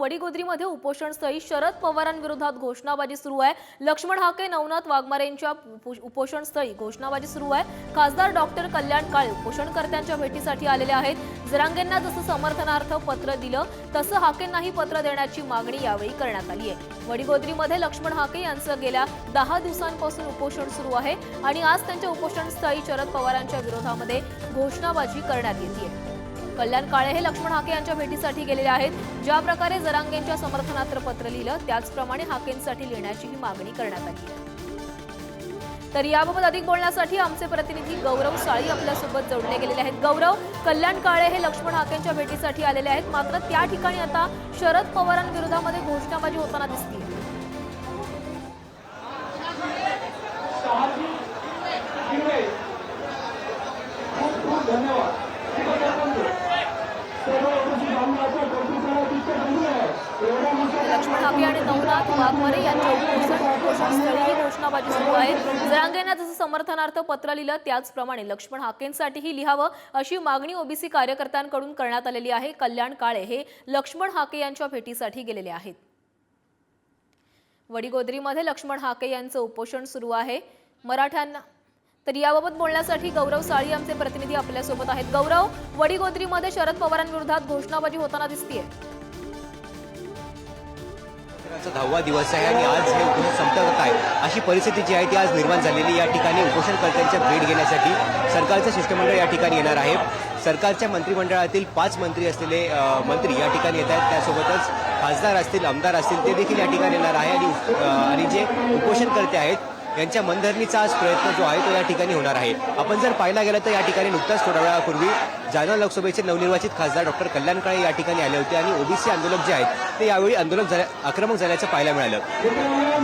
वडीगोद्रीमध्ये उपोषणस्थळी शरद पवारांविरोधात घोषणाबाजी सुरू आहे. लक्ष्मण हाके नवनाथ वाघमारेंच्या उपो- उपोषणस्थळी घोषणाबाजी सुरू आहे. खासदार डॉक्टर कल्याण काळे उपोषणकर्त्यांच्या भेटीसाठी आलेले आहेत. जरांगेंना जसं समर्थनार्थ पत्र दिलं तसं हाकेंनाही पत्र देण्याची मागणी यावेळी करण्यात आली आहे. वडीगोद्रीमध्ये लक्ष्मण हाके यांचं गेल्या दहा दिवसांपासून उपोषण सुरू आहे आणि आज त्यांच्या उपोषणस्थळी शरद पवारांच्या विरोधामध्ये घोषणाबाजी करण्यात येते. कल्याण काळे हे लक्ष्मण हाके यांच्या भेटीसाठी गेलेले आहेत. ज्या प्रकारे जरांगेंच्या समर्थनार्थ पत्र लिहिलं त्याचप्रमाणे हाकेंसाठी लिहिण्याचीही मागणी करण्यात आली. आहे तर याबाबत अधिक बोलण्यासाठी आमचे प्रतिनिधी गौरव साळी आपल्यासोबत जोडले गेलेले आहेत. गौरव कल्याण काळे हे लक्ष्मण हाकेंच्या भेटीसाठी आलेले आहेत. मात्र त्या ठिकाणी आता शरद पवारांविरोधामध्ये घोषणाबाजी होताना दिसते लक्ष्मण हाके आणि नवनाथ वाघमारे यांच्या उपोषण ही घोषणाबाजी सुरू आहे. जरांगेंना जसं समर्थनार्थ पत्र लिहिलं त्याचप्रमाणे लक्ष्मण हाकेंसाठीही लिहावं अशी मागणी ओबीसी कार्यकर्त्यांकडून करण्यात आलेली आहे. कल्याण काळे हे लक्ष्मण हाके यांच्या भेटीसाठी गेलेले आहेत. वडीगोद्रीमध्ये लक्ष्मण हाके यांचं उपोषण सुरू आहे. मराठ्यांना तर याबाबत बोलण्यासाठी गौरव साळी आमचे प्रतिनिधी आपल्यासोबत आहेत. गौरव वडीगोद्रीमध्ये शरद पवारांविरोधात घोषणाबाजी होताना दिसतीये. चा दहावा दिवस आहे आणि आज हे उपोषण संपत काय? अशी परिस्थिती जी आहे ती आज निर्माण झालेली. या ठिकाणी उपोषणकर्त्यांच्या भेट घेण्यासाठी सरकारचं शिष्टमंडळ या ठिकाणी येणार आहे. सरकारच्या मंत्रिमंडळातील पाच मंत्री असलेले मंत्री या ठिकाणी येत आहेत. त्यासोबतच खासदार असतील आमदार असतील ते देखील या ठिकाणी येणार आहे. आणि आणि जे उपोषणकर्ते आहेत यांच्या मनधरणीचा आज प्रयत्न जो आहे तो या ठिकाणी होणार आहे. आपण जर पाहायला गेलं तर या ठिकाणी नुकताच थोड्या वेळापूर्वी जालना लोकसभेचे नवनिर्वाचित खासदार डॉक्टर कल्याण काळे या ठिकाणी आले होते आणि ओबीसी आंदोलक जे आहेत ते यावेळी आंदोलक झाल्या आक्रमक झाल्याचं पाहायला मिळालं.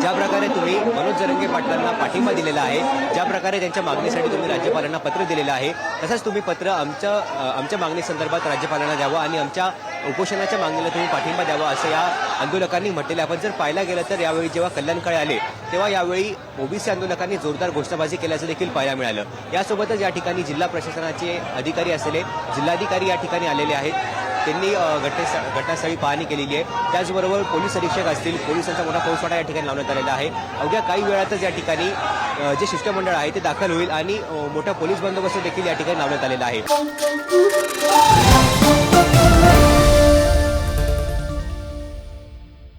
ज्या प्रकारे तुम्ही मनोज जरंगे पाटलांना पाठिंबा दिलेला आहे ज्या प्रकारे त्यांच्या मागणीसाठी तुम्ही राज्यपालांना पत्र दिलेलं आहे तसंच तुम्ही पत्र आमच्या आमच्या मागणीसंदर्भात राज्यपालांना द्यावं आणि आमच्या उपोषणाच्या मागणीला तुम्ही पाठिंबा द्यावा असं या आंदोलकांनी म्हटलेलं आपण जर पाहायला गेलं तर यावेळी जेव्हा कल्याणकडे आले तेव्हा यावेळी ओबीसी आंदोलकांनी जोरदार घोषणाबाजी केल्याचं देखील पाहायला मिळालं. यासोबतच या ठिकाणी जिल्हा प्रशासनाचे अधिकारी असलेले जिल्हाधिकारी या ठिकाणी आलेले आहेत. त्यांनी अ, घटनास्थळी पाहणी केलेली आहे. त्याचबरोबर पोलीस अधीक्षक असतील पोलिसांचा मोठा फौजफाटा या ठिकाणी लावण्यात आलेला आहे. अवघ्या काही वेळातच या ठिकाणी जे शिष्टमंडळ आहे ते दाखल होईल आणि मोठा पोलीस बंदोबस्त देखील या ठिकाणी लावण्यात आलेला आहे.